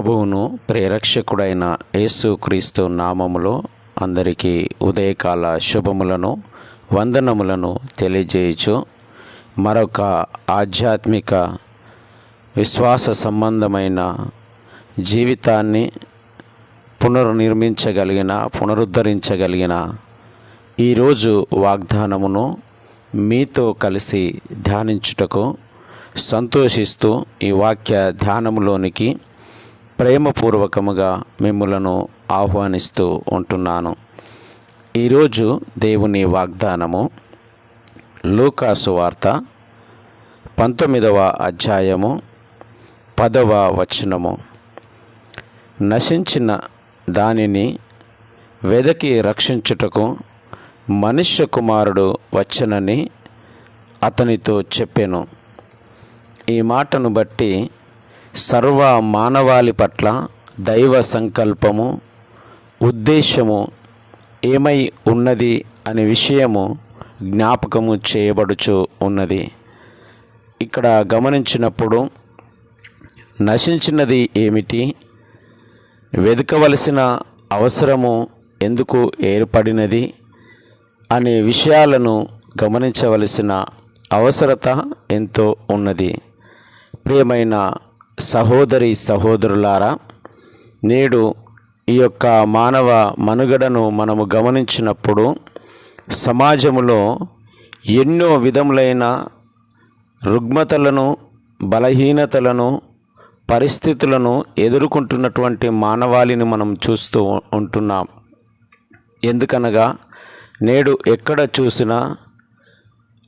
ప్రభువును ప్రేరక్షకుడైన యేసుక్రీస్తు నామములో అందరికీ ఉదయకాల శుభములను వందనములను తెలియజేయచు మరొక ఆధ్యాత్మిక విశ్వాస సంబంధమైన జీవితాన్ని పునర్నిర్మించగలిగిన పునరుద్ధరించగలిగిన ఈరోజు వాగ్దానమును మీతో కలిసి ధ్యానించుటకు సంతోషిస్తూ ఈ వాక్య ధ్యానములోనికి ప్రేమపూర్వకముగా మిమ్ములను ఆహ్వానిస్తూ ఉంటున్నాను. ఈరోజు దేవుని వాగ్దానము లూకాసు వార్త పంతొమ్మిదవ అధ్యాయము పదవ వచనము. నశించిన దానిని వెదకి రక్షించుటకు మనుష్య కుమారుడు వచ్చనని అతనితో చెప్పాను. ఈ మాటను బట్టి సర్వ మానవాళి పట్ల దైవ సంకల్పము ఉద్దేశము ఏమై ఉన్నది అనే విషయము జ్ఞాపకము చేయబడుచు ఉన్నది. ఇక్కడ గమనించినప్పుడు నశించినది ఏమిటి? వెతకవలసిన అవసరము ఎందుకు ఏర్పడినది? అనే విషయాలను గమనించవలసిన అవసరత ఎంతో ఉన్నది. ప్రియమైన సహోదరి సహోదరులారా నేడు ఈ యొక్క మానవ మనుగడను మనము గమనించినప్పుడు సమాజములో ఎన్నో విధములైన రుగ్మతలను బలహీనతలను పరిస్థితులను ఎదుర్కొంటున్నటువంటి మానవాళిని మనం చూస్తూ ఉంటున్నాం. ఎందుకనగా నేడు ఎక్కడ చూసినా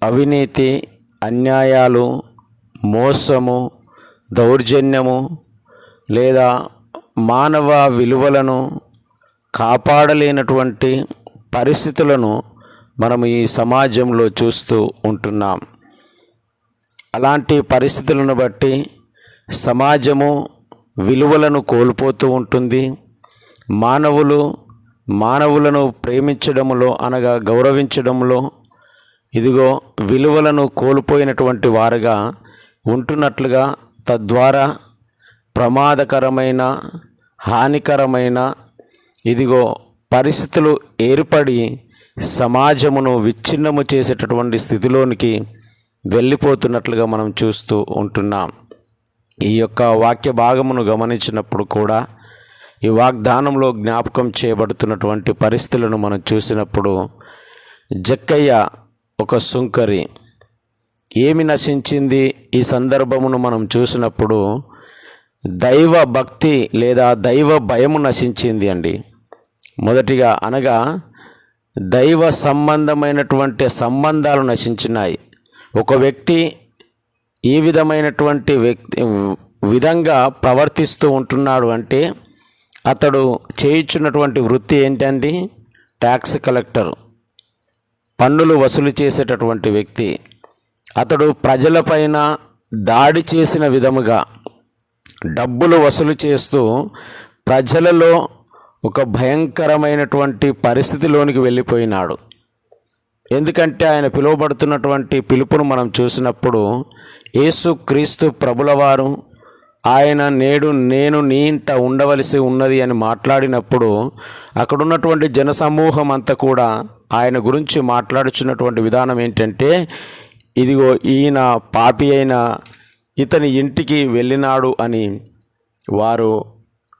అవినీతి అన్యాయాలు మోసము దౌర్జన్యము లేదా మానవ విలువలను కాపాడలేనటువంటి పరిస్థితులను మనము ఈ సమాజంలో చూస్తూ ఉంటున్నాం. అలాంటి పరిస్థితులను బట్టి సమాజము విలువలను కోల్పోతూ ఉంటుంది. మానవులు మానవులను ప్రేమించడంలో అనగా గౌరవించడంలో ఇదిగో విలువలను కోల్పోయినటువంటి వారుగా ఉంటున్నట్లుగా తద్వారా ప్రమాదకరమైన హానికరమైన ఇదిగో పరిస్థితులు ఏర్పడి సమాజమును విచ్ఛిన్నము చేసేటటువంటి స్థితిలోనికి వెళ్ళిపోతున్నట్లుగా మనం చూస్తూ ఉంటున్నాం. ఈ యొక్క వాక్య భాగమును గమనించినప్పుడు కూడా ఈ వాగ్దానంలో జ్ఞాపకం చేయబడుతున్నటువంటి పరిస్థితులను మనం చూసినప్పుడు జక్కయ్య ఒక సుంకరి ఏమి నశించింది? ఈ సందర్భమును మనం చూసినప్పుడు దైవ భక్తి లేదా దైవ భయము నశించింది అండి. మొదటిగా అనగా దైవ సంబంధమైనటువంటి సంబంధాలు నశించినాయి. ఒక వ్యక్తి ఈ విధమైనటువంటి వ్యక్తి విధంగా ప్రవర్తిస్తూ ఉంటున్నాడు అంటే అతడు చేయించున్నటువంటి వృత్తి ఏంటండి? Tax collector. పన్నులు వసూలు చేసేటటువంటి వ్యక్తి. అతడు ప్రజలపైన దాడి చేసిన విధముగా డబ్బులు వసూలు చేస్తూ ప్రజలలో ఒక భయంకరమైనటువంటి పరిస్థితిలోనికి వెళ్ళిపోయినాడు. ఎందుకంటే ఆయన పిలువబడుతున్నటువంటి పిలుపును మనం చూసినప్పుడు యేసు క్రీస్తు ప్రభులవారు ఆయన నేడు నేను నీ ఇంట ఉండవలసి ఉన్నది అని మాట్లాడినప్పుడు అక్కడున్నటువంటి జనసమూహం అంతా కూడా ఆయన గురించి మాట్లాడుచున్నటువంటి విధానం ఏంటంటే ఇదిగో ఈయన పాపి అయిన ఇతని ఇంటికి వెళ్ళినాడు అని వారు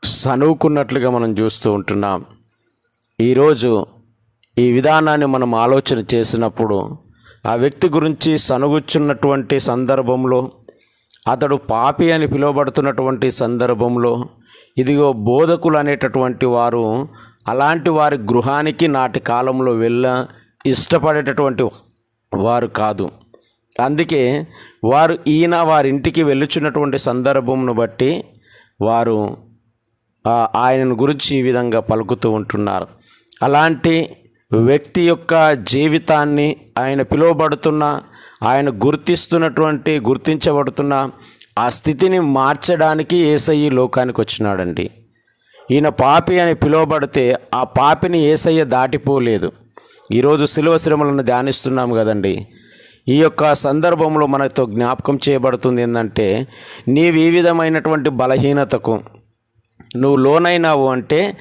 సనువుకున్నట్లుగా మనం చూస్తూ ఉంటున్నాం. ఈరోజు ఈ విధానాన్ని మనం ఆలోచన చేసినప్పుడు ఆ వ్యక్తి గురించి సనుగుచున్నటువంటి సందర్భంలో అతడు పాపి అని పిలువబడుతున్నటువంటి సందర్భంలో ఇదిగో బోధకులు అనేటటువంటి వారు అలాంటి వారి గృహానికి నాటి కాలంలో వెళ్ళ ఇష్టపడేటటువంటి వారు కాదు. అందుకే వారు ఈయన వారి ఇంటికి వెళ్ళుచున్నటువంటి సందర్భంను బట్టి వారు ఆయనను గురించి ఈ విధంగా పలుకుతూ ఉంటున్నారు. అలాంటి వ్యక్తి యొక్క జీవితాన్ని ఆయన పిలువబడుతున్న ఆయన గుర్తిస్తున్నటువంటి గుర్తించబడుతున్న ఆ స్థితిని మార్చడానికి ఏసయ్య లోకానికి వచ్చినాడండి. ఈయన పాపి అని పిలువబడితే ఆ పాపిని ఏసయ్య దాటిపోలేదు. ఈరోజు శిలువ శ్రమలను ధ్యానిస్తున్నాము కదండి. ఈ యొక్క సందర్భంలో మనతో జ్ఞాపకం చేయబడుతుంది ఏంటంటే నీవు ఈ విధమైనటువంటి బలహీనతకు నువ్వు లోనైనావు అంటే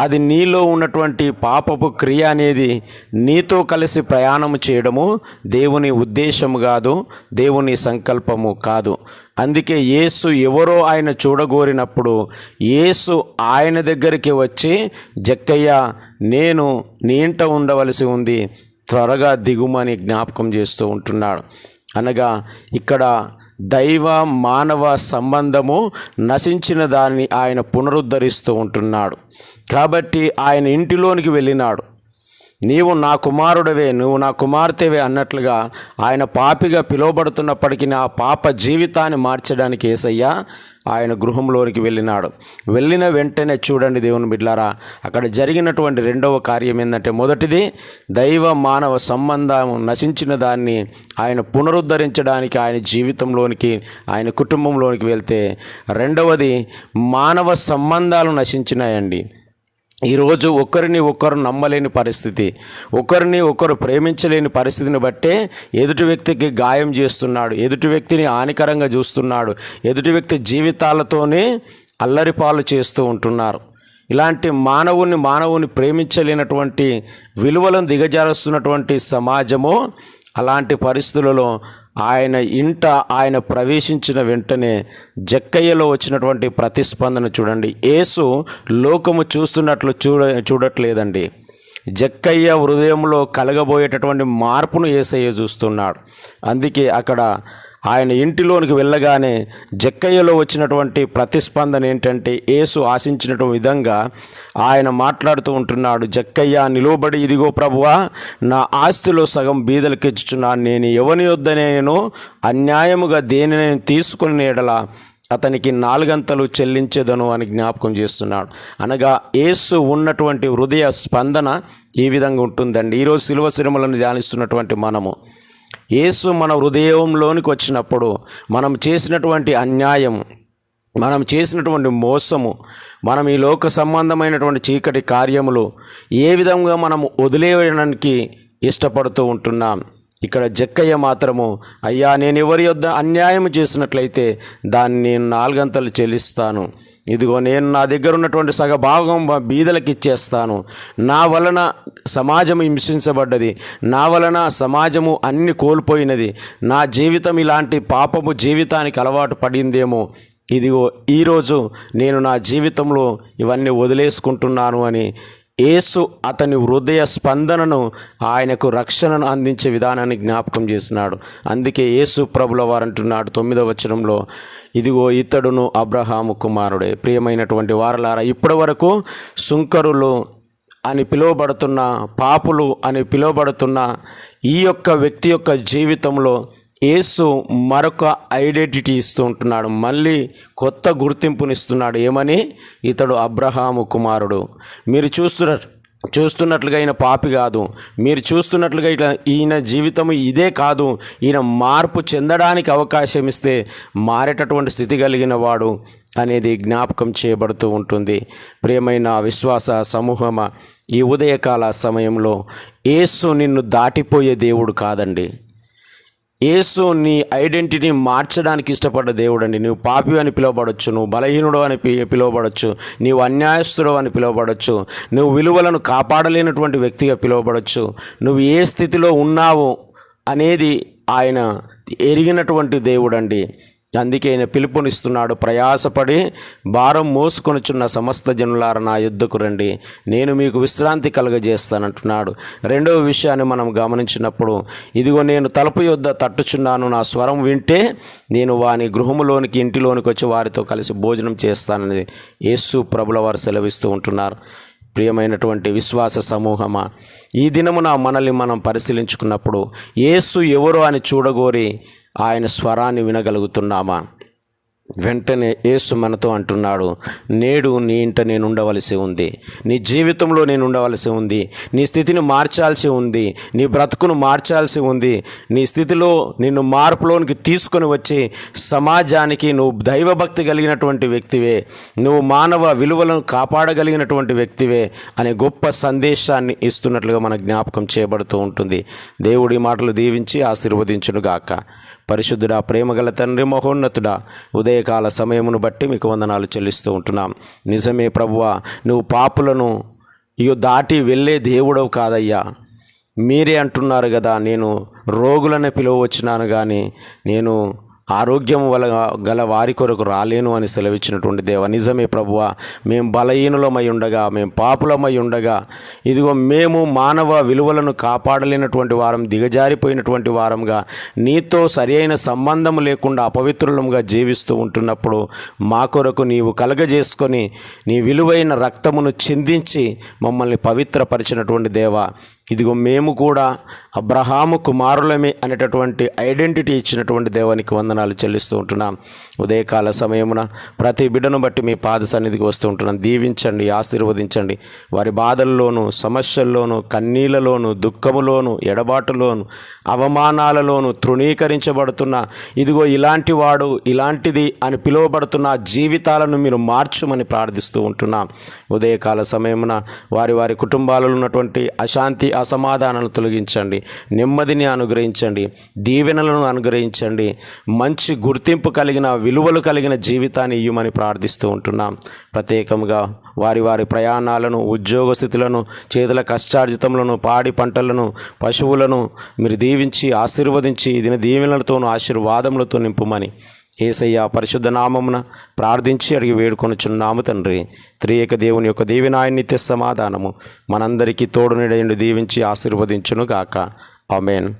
అది నీలో ఉన్నటువంటి పాపపు క్రియ అనేది నీతో కలిసి ప్రయాణం చేయడము దేవుని ఉద్దేశము కాదు దేవుని సంకల్పము కాదు. అందుకే యేసు ఎవరో ఆయన చూడగోరినప్పుడు యేసు ఆయన దగ్గరికి వచ్చి జక్కయ్య నేను నీ ఇంట ఉండవలసి ఉంది త్వరగా దిగుమని జ్ఞాపకం చేస్తూ ఉంటున్నాడు. అనగా ఇక్కడ దైవ మానవ సంబంధము నశించిన దాన్ని ఆయన పునరుద్ధరిస్తూ ఉంటున్నాడు. కాబట్టి ఆయన ఇంటిలోనికి వెళ్ళినాడు. నీవు నా కుమారుడవే నువ్వు నా కుమార్తెవే అన్నట్లుగా ఆయన పాపిగా పిలువబడుతున్నప్పటికీ ఆ పాప జీవితాన్ని మార్చడానికి ఏసయ్య ఆయన గృహంలోనికి వెళ్ళినాడు. వెళ్ళిన వెంటనే చూడండి దేవుని బిడ్లారా అక్కడ జరిగినటువంటి రెండవ కార్యం ఏంటంటే మొదటిది దైవ మానవ సంబంధం నశించిన దాన్ని ఆయన పునరుద్ధరించడానికి ఆయన జీవితంలోనికి ఆయన కుటుంబంలోనికి వెళ్తే రెండవది మానవ సంబంధాలు నశించినాయండి. ఈరోజు ఒకరిని ఒకరు నమ్మలేని పరిస్థితి ఒకరిని ఒకరు ప్రేమించలేని పరిస్థితిని బట్టే ఎదుటి వ్యక్తికి గాయం చేస్తున్నాడు ఎదుటి వ్యక్తిని హానికరంగా చూస్తున్నాడు ఎదుటి వ్యక్తి జీవితాలతోనే అల్లరిపాలు చేస్తూ ఉంటున్నారు. ఇలాంటి మానవుని మానవుని ప్రేమించలేనటువంటి విలువలను దిగజారుస్తున్నటువంటి సమాజము అలాంటి పరిస్థితులలో ఆయన ఇంట ఆయన ప్రవేశించిన వెంటనే జక్కయ్యలో వచ్చినటువంటి ప్రతిస్పందన చూడండి. యేసు లోకము చూస్తున్నట్లు చూడ చూడట్లేదండి. జక్కయ్య హృదయంలో కలగబోయేటటువంటి మార్పును ఏసయ్య చూస్తున్నాడు. అందుకే అక్కడ ఆయన ఇంటిలోనికి వెళ్ళగానే జక్కయ్యలో వచ్చినటువంటి ప్రతిస్పందన ఏంటంటే యేసు ఆశించినటువంటి విధంగా ఆయన మాట్లాడుతూ ఉంటున్నాడు జక్కయ్య నిలువబడి ఇదిగో ప్రభువా నా ఆస్తిలో సగం బీదలకిచ్చుచున్నాను నేను ఎవని వద్ద నేను అన్యాయముగా దేనిని తీసుకుని ఎడల అతనికి నాలుగంతలు చెల్లించేదను అని జ్ఞాపకం చేస్తున్నాడు. అనగా ఏసు ఉన్నటువంటి హృదయ స్పందన ఈ విధంగా ఉంటుందండి. ఈరోజు శిలువ సినిమలను ధ్యానిస్తున్నటువంటి మనము. యేసు మన హృదయంలోనికి వచ్చినప్పుడు మనం చేసినటువంటి అన్యాయం మనం చేసినటువంటి మోసము మనం ఈ లోక సంబంధమైనటువంటి చీకటి కార్యములు ఏ విధంగా మనం వదిలేయడానికి ఇష్టపడుతూ ఉంటున్నాం. ఇక్కడ జక్కయ్య మాత్రము అయ్యా నేను ఎవరి యొద్ద అన్యాయం చేసినట్లయితే దాన్ని నేను నాలుగంతలు చెల్లిస్తాను. ఇదిగో నేను నా దగ్గర ఉన్నటువంటి సగ భాగం బీదలకు ఇచ్చేస్తాను. నా వలన సమాజం హింసించబడ్డది. నా వలన సమాజము అన్ని కోల్పోయినది. నా జీవితం ఇలాంటి పాపము జీవితానికి అలవాటు పడిందేమో. ఇదిగో ఈరోజు నేను నా జీవితంలో ఇవన్నీ వదిలేసుకుంటున్నాను అని యేసు అతని హృదయ స్పందనను ఆయనకు రక్షణను అందించే విధానాన్ని జ్ఞాపకం చేసినాడు. అందుకే యేసు ప్రభుల వారు అంటున్నాడు తొమ్మిదవ వచనంలో ఇదిగో ఇతడును అబ్రహాము కుమారుడే. ప్రియమైనటువంటి వారలారా ఇప్పటి వరకు సుంకరులు అని పిలువబడుతున్న పాపులు అని పిలువబడుతున్న ఈ యొక్క వ్యక్తి యొక్క జీవితంలో యేసు మరొక ఐడెంటిటీ ఇస్తూ ఉంటున్నాడు. మళ్ళీ కొత్త గుర్తింపునిస్తున్నాడు. ఏమని? ఇతడు అబ్రహాము కుమారుడు. మీరు చూస్తున్న చూస్తున్నట్లుగా ఈయన పాపి కాదు. మీరు చూస్తున్నట్లుగా ఇట్లా ఈయన జీవితం ఇదే కాదు. ఈయన మార్పు చెందడానికి అవకాశం ఇస్తే మారేటటువంటి స్థితి కలిగిన వాడు అనేది జ్ఞాపకం చేయబడుతూ ఉంటుంది. ప్రియమైన విశ్వాస సమూహమ ఈ ఉదయకాల సమయంలో ఏసు నిన్ను దాటిపోయే దేవుడు కాదండి. యేసు నీ ఐడెంటిటీ మార్చడానికి ఇష్టపడ్డ దేవుడండి. నువ్వు పాపి అని పిలువబడచ్చు నువ్వు బలహీనుడు అని పిలువబడచ్చు నీవు అన్యాయస్తుడు అని పిలువబడచ్చు నువ్వు విలువలను కాపాడలేనటువంటి వ్యక్తిగా పిలువబడచ్చు నువ్వు ఏ స్థితిలో ఉన్నావు అనేది ఆయన ఎరిగినటువంటి దేవుడండి. అందుకే ఆయన పిలుపునిస్తున్నాడు ప్రయాసపడి భారం మోసుకొనుచున్న సమస్త జనులార నా యుద్ధకు రండి. నేను మీకు విశ్రాంతి కలుగజేస్తానంటున్నాడు. రెండవ విషయాన్ని మనం గమనించినప్పుడు ఇదిగో నేను తలుపు యుద్ధ తట్టుచున్నాను నా స్వరం వింటే నేను వాని గృహములోనికి ఇంటిలోనికి వచ్చి వారితో కలిసి భోజనం చేస్తానని యేసు ప్రభుల వారు సెలవిస్తూ ఉంటున్నారు. ప్రియమైనటువంటి విశ్వాస సమూహమా ఈ దినమున మనల్ని మనం పరిశీలించుకున్నప్పుడు యేసు ఎవరు అని చూడగోరి ఆయన స్వరాన్ని వినగలుగుతున్నామా? వెంటనే యేసు మనతో అంటున్నాడు నేడు నీ ఇంట నేను ఉండవలసి ఉంది. నీ జీవితంలో నేను ఉండవలసి ఉంది. నీ స్థితిని మార్చాల్సి ఉంది. నీ బ్రతుకును మార్చాల్సి ఉంది. నీ స్థితిలో నిన్ను మార్పులోనికి తీసుకొని వచ్చి సమాజానికి నువ్వు దైవభక్తి కలిగినటువంటి వ్యక్తివే. నువ్వు మానవ విలువలను కాపాడగలిగినటువంటి వ్యక్తివే అనే గొప్ప సందేశాన్ని ఇస్తున్నట్లుగా మన జ్ఞాపకం చేయబడుతూ ఉంటుంది. దేవుడి మాటలు దీవించి ఆశీర్వదించునుగాక. పరిశుద్ధుడా ప్రేమగల తండ్రి మహోన్నతుడా ఉదయకాల సమయమును బట్టి మీకు వందనాలు చెల్లిస్తూ ఉంటున్నాం. నిజమే ప్రభువ నువ్వు పాపులను ఇయో దాటి వెళ్ళే దేవుడవు కాదయ్యా. మీరే అంటున్నారు కదా నేను రోగులను పిలువచ్చినాను కానీ నేను ఆరోగ్యం వల గల వారి కొరకు రాలేను అని సెలవిచ్చినటువంటి దేవ నిజమే ప్రభువ మేము బలహీనులమై ఉండగా మేము పాపులమై ఉండగా ఇదిగో మేము మానవ విలువలను కాపాడలేనటువంటి వారం దిగజారిపోయినటువంటి వారంగా నీతో సరి అయిన సంబంధం లేకుండా అపవిత్రులంగా జీవిస్తూ ఉంటున్నప్పుడు మా కొరకు నీవు కలగజేసుకొని నీ విలువైన రక్తమును చిందించి మమ్మల్ని పవిత్రపరిచినటువంటి దేవ ఇదిగో మేము కూడా అబ్రహాము కుమారులమే అనేటటువంటి ఐడెంటిటీ ఇచ్చినటువంటి దేవునికి వందనాలు చెల్లిస్తూ ఉంటున్నాం. ఉదయకాల సమయమున ప్రతి బిడ్డను బట్టి మీ పాద సన్నిధికి వస్తూ ఉంటున్నాం. దీవించండి ఆశీర్వదించండి. వారి బాధల్లోనూ సమస్యల్లోనూ కన్నీళ్ళలోనూ దుఃఖములోను ఎడబాటులోను అవమానాలలోను తృణీకరించబడుతున్న ఇదిగో ఇలాంటి వాడు ఇలాంటిది అని పిలువబడుతున్న జీవితాలను మీరు మార్చుమని ప్రార్థిస్తూ ఉంటున్నాం. ఉదయకాల సమయమున వారి వారి కుటుంబాలలో ఉన్నటువంటి అశాంతి అసమాధానాలను తొలగించండి నెమ్మదిని అనుగ్రహించండి దీవెనలను అనుగ్రహించండి మంచి గుర్తింపు కలిగిన విలువలు కలిగిన జీవితాన్ని ఇవ్వమని ప్రార్థిస్తూ ఉంటున్నాం. ప్రత్యేకంగా వారి వారి ప్రయాణాలను ఉద్యోగ స్థితులను చేతుల కష్టార్జితములను పాడి పంటలను పశువులను మీరు దీవించి ఆశీర్వదించి దీని దీవెనలతోనూ ఆశీర్వాదములతో నింపుమని ఏసయ్య పరిశుద్ధ నామమున ప్రార్థించి అడిగి వేడుకొనుచున్నాము తండ్రి. త్రియేక దేవుని యొక్క దీవెనాయ నిత్య సమాధానము. మనందరికీ తోడునిడయుండి దీవించి ఆశీర్వదించును గాక అమేన్